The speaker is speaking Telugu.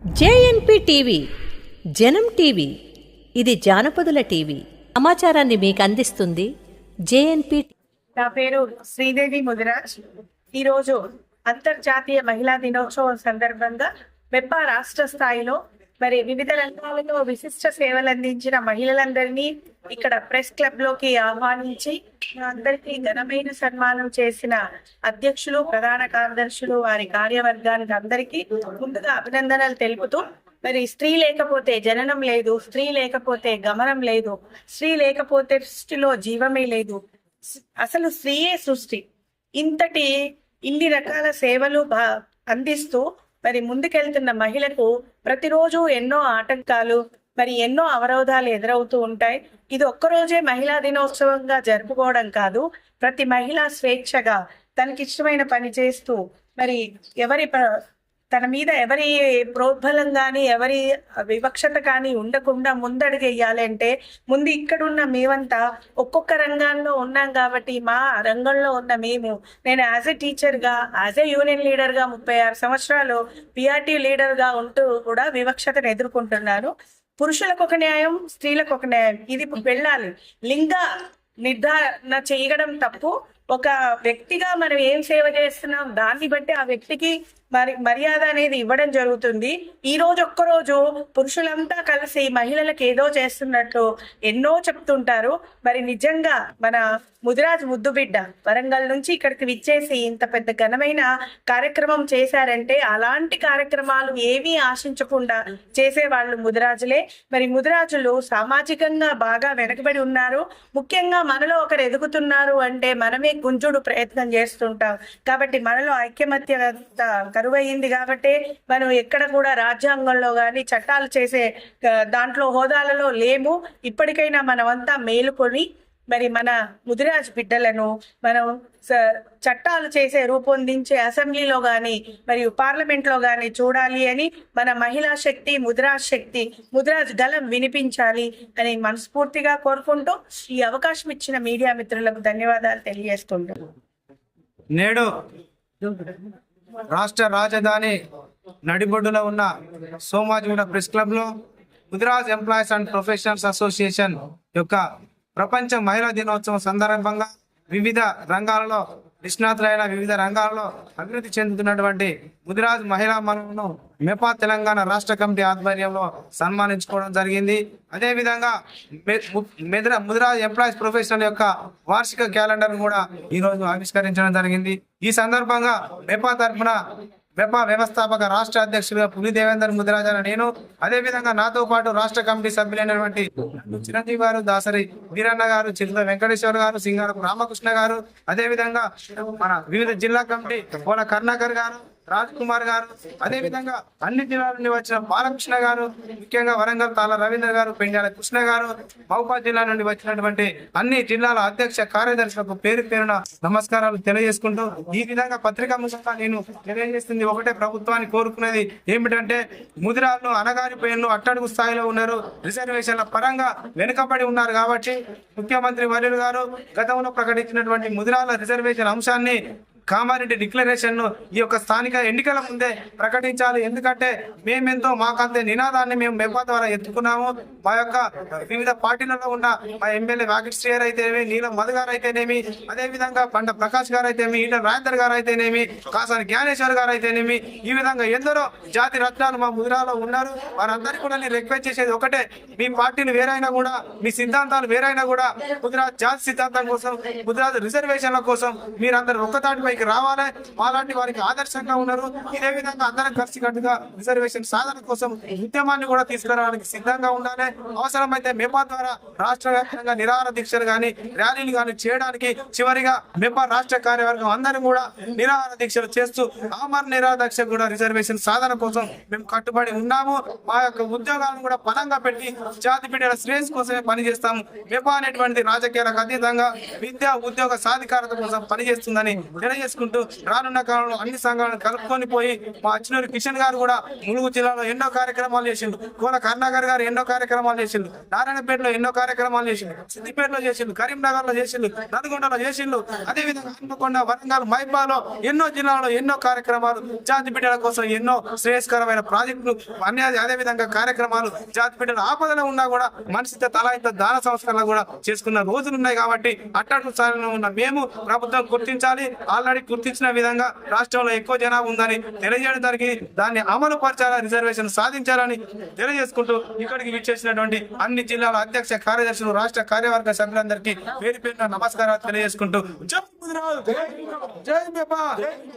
జేఎన్పి టీవీ జనం టీవీ ఇది జానపదుల టీవీ. సమాచారాన్ని మీకు అందిస్తుంది జేఎన్పి నా పేరు శ్రీదేవి ముదిరాజ్. ఈరోజు అంతర్జాతీయ మహిళా దినోత్సవం సందర్భంగా మెప్ప రాష్ట్ర స్థాయిలో మరి వివిధ రంగాలలో విశిష్ట సేవలు అందించిన మహిళలందరినీ ఇక్కడ ప్రెస్ క్లబ్లోకి ఆహ్వానించి అందరికీ ఘనమైన సన్మానం చేసిన అధ్యక్షులు ప్రధాన కార్యదర్శులు వారి కార్యవర్గానికి అందరికీ ముందుగా అభినందనలు తెలుపుతూ మరి స్త్రీ లేకపోతే జననం లేదు స్త్రీ లేకపోతే గమనం లేదు స్త్రీ లేకపోతే సృష్టిలో జీవమే లేదు. అసలు స్త్రీయే సృష్టి. ఇంతటి ఇన్ని రకాల సేవలు అందిస్తూ మరి ముందుకెళ్తున్న మహిళకు ప్రతిరోజు ఎన్నో ఆటంకాలు మరి ఎన్నో అవరోధాలు ఎదురవుతూ ఉంటాయి. ఇది ఒక్కరోజే మహిళా దినోత్సవంగా జరుపుకోవడం కాదు. ప్రతి మహిళ స్వేచ్ఛగా తనకిష్టమైన పని చేస్తూ మరి ఎవరి ప- తన మీద ఎవరి ప్రోద్బలం కానీ ఎవరి వివక్షత కానీ ఉండకుండా ముందడుగేయాలంటే ముందు ఇక్కడున్న మేమంతా ఒక్కొక్క రంగాల్లో ఉన్నాం కాబట్టి మా రంగంలో ఉన్న మేము నేను యాజ్ ఎ టీచర్గా యాజ్ ఎ యూనియన్ లీడర్గా ముప్పై ఆరు సంవత్సరాలు పిఆర్టీ లీడర్గా ఉంటూ కూడా వివక్షతను ఎదుర్కొంటున్నాను. పురుషులకు ఒక న్యాయం స్త్రీలకు ఒక న్యాయం. ఇది ఇప్పుడు వెళ్ళాలి. లింగ నిర్ధారణ చేయడం తప్పు. ఒక వ్యక్తిగా మనం ఏం సేవ చేస్తున్నాం దాన్ని బట్టి ఆ వ్యక్తికి మరి మర్యాద అనేది ఇవ్వడం జరుగుతుంది. ఈ రోజు ఒక్కరోజు పురుషులంతా కలిసి మహిళలకు ఏదో చేస్తున్నట్టు ఎన్నో చెప్తుంటారు. మరి నిజంగా మన ముదిరాజ్ ముద్దుబిడ్డ వరంగల్ నుంచి ఇక్కడికి విచ్చేసి ఇంత పెద్ద ఘనమైన కార్యక్రమం చేశారంటే అలాంటి కార్యక్రమాలు ఏమీ ఆశించకుండా చేసేవాళ్ళు ముదిరాజులే. మరి ముదిరాజులు సామాజికంగా బాగా వెనకబడి ఉన్నారు. ముఖ్యంగా మనలో ఒకరు ఎదుగుతున్నారు అంటే మనమే గుంజుడు ప్రయత్నం చేస్తుంటాం. కాబట్టి మనలో కరువు అయింది కాబట్టి మనం ఎక్కడ కూడా రాజ్యాంగంలో కానీ చట్టాలు చేసే దాంట్లో హోదాలలో లేము. ఇప్పటికైనా మనమంతా మేలుకొని మరి మన ముదిరాజ్ బిడ్డలను మనం చట్టాలు చేసే రూపొందించే అసెంబ్లీలో కానీ మరియు పార్లమెంట్లో కానీ చూడాలి అని మన మహిళా శక్తి ముదిరాజ్ శక్తి ముదిరాజ్ గలం వినిపించాలి అని మనస్ఫూర్తిగా కోరుకుంటూ ఈ అవకాశం ఇచ్చిన మీడియా మిత్రులకు ధన్యవాదాలు తెలియజేస్తుంటాం నేడు రాష్ట్ర రాజధాని నడిబొడ్డులో ఉన్న సోమాజిగూడ ప్రెస్ క్లబ్లో Mudiraj employees and professionals association యొక్క ప్రపంచ మహిళా దినోత్సవం సందర్భంగా వివిధ రంగాలలో నిష్ణాతులైన వివిధ రంగాలలో అభివృద్ధి చెందుతున్నటువంటి ముదిరాజ్ మహిళా మనులను మెపా తెలంగాణ రాష్ట్ర కమిటీ ఆధ్వర్యంలో సన్మానించుకోవడం జరిగింది. అదేవిధంగా మె- ము- మెదర ముదిరాజ్ ఎంప్లాయీస్ ప్రొఫెషనల్ యొక్క వార్షిక క్యాలెండర్ కూడా ఈ రోజు ఆవిష్కరించడం జరిగింది. ఈ సందర్భంగా మెపా తరఫున మెపా వ్యవస్థాపక రాష్ట్ర అధ్యక్షులుగా పులి దేవేందర్ ముదిరాజన నేను. అదే విధంగా నాతో పాటు రాష్ట్ర కమిటీ సభ్యులైనటువంటి చిరంజీవి గారు దాసరి వీరన్న గారు చిరుత వెంకటేశ్వర గారు సింగారపు రామకృష్ణ గారు. అదే విధంగా మన వివిధ జిల్లా కమిటీ పోల కర్ణాకర్ గారు రాజ్ కుమార్ గారు అదే విధంగా అన్ని జిల్లాల నుండి వచ్చిన బాలకృష్ణ గారు ముఖ్యంగా వరంగల్ తాళ రవీంద్ర గారు పెండాల కృష్ణ గారు మహబాద్ జిల్లా నుండి వచ్చినటువంటి అన్ని జిల్లాల అధ్యక్ష కార్యదర్శులకు పేరు పేరున నమస్కారాలు తెలియజేసుకుంటూ ఈ విధంగా పత్రికా ముఖంగా నేను తెలియజేస్తుంది. ఒకటే ప్రభుత్వాన్ని కోరుకునేది ఏమిటంటే ముదిరాలను అనగారిపోయిన అట్టడుగు స్థాయిలో ఉన్నారు. రిజర్వేషన్ల పరంగా వెనుకబడి ఉన్నారు కాబట్టి ముఖ్యమంత్రి వర్యులు గారు గతంలో ప్రకటించినటువంటి ముదిరాల రిజర్వేషన్ అంశాన్ని కామారెడ్డి డిక్లరేషన్ను ఈ యొక్క స్థానిక ఎన్నికల ముందే ప్రకటించాలి. ఎందుకంటే మేమెంతో మాకంతే నినాదాన్ని మేము మెప్పా ద్వారా ఎత్తుకున్నాము. మా యొక్క వివిధ పార్టీలలో ఉన్న మా ఎమ్మెల్యే వాకిట్ శ్రేయర్ అయితేనేమి నీలం మధు గారు అయితేనేమి అదేవిధంగా బండ ప్రకాష్ గారు అయితేనేమి ఈటల రాజేందర్ గారు అయితేనేమి కాసాని జ్ఞానేశ్వర్ గారు అయితేనేమి ఈ విధంగా ఎందరో జాతి రత్నాలు మా ముదిరాలో ఉన్నారు. వారందరికీ కూడా నేను రిక్వెస్ట్ చేసేది ఒకటే మీ పార్టీలు వేరైనా కూడా మీ సిద్ధాంతాలు వేరైనా కూడా ముదిరాజ్ జాతి సిద్ధాంతం కోసం ముదిరాజ్ రిజర్వేషన్ల కోసం మీరందరూ పైకి రావాలి. మాలాంటి వారికి ఆదర్శంగా ఉన్నారు. ఇదే విధంగా అందరం కలిసికట్టుగా రిజర్వేషన్ సాధన కోసం ఉద్యమాన్ని కూడా తీసుకురావడానికి సిద్ధంగా ఉండాలి. అవసరమైతే మెపా ద్వారా రాష్ట్ర వ్యాప్తంగా నిరాహార దీక్షలు కానీ ర్యాలీలు కానీ చేయడానికి చివరిగా మెపా రాష్ట్ర కార్యవర్గం అందరం కూడా నిరాహార దీక్షలు చేస్తూ ఆమర నిరాహార దీక్ష కూడా రిజర్వేషన్ సాధన కోసం మేము కట్టుబడి ఉన్నాము. మా యొక్క ఉద్యోగాలను కూడా పదంగా పెట్టి జాతి బిడ్డల శ్రేయస్ కోసమే పనిచేస్తాము. మెపా అనేటువంటి రాజకీయాలకు అతీతంగా విద్యా ఉద్యోగ సాధికారత కోసం పనిచేస్తుందని తెలియజేస్తూ తెలియజేసుకుంటూ రానున్న కాలంలో అన్ని సంఘాలను కలుపుకొని పోయి మా అచ్చినూరి కిషన్ గారు కూడా ములుగు జిల్లాలో ఎన్నో కార్యక్రమాలు చేసిండు. కోన కరుణాకర్ గారు ఎన్నో కార్యక్రమాలు చేసిండు. నారాయణపేటలో ఎన్నో కార్యక్రమాలు చేసిండు. సిద్దిపేటలో చేసిండు. కరీంనగర్లో చేసిండు. నల్గొండలో చేసిండు. అదే విధంగా హన్మకొండ వరంగల్ మైబాలో ఎన్నో జిల్లాలో ఎన్నో కార్యక్రమాలు జాతి బిడ్డల కోసం ఎన్నో శ్రేయస్కరమైన ప్రాజెక్టులు అన్ని అదే విధంగా కార్యక్రమాలు జాతి బిడ్డల ఆపదలో ఉన్నా కూడా మనిషితో తల ఇంత దాన సంస్కరణ కూడా చేసుకున్న రోజులు ఉన్నాయి కాబట్టి అట్టడుగు స్థానంలో ఉన్న మేము ప్రభుత్వం గుర్తించాలి. ఆల్రెడీ గుర్తించిన విధంగా రాష్ట్రంలో ఎక్కువ జనాభా ఉందని తెలియజేయడానికి దాన్ని అమలు పరచాలని రిజర్వేషన్ సాధించాలని తెలియజేసుకుంటూ ఇక్కడికి విచ్చేసినటువంటి అన్ని జిల్లాల అధ్యక్ష కార్యదర్శులు రాష్ట్ర కార్యవర్గ సభ్యులందరికీ పేరు పేరున నమస్కారాలు తెలియజేసుకుంటూ జై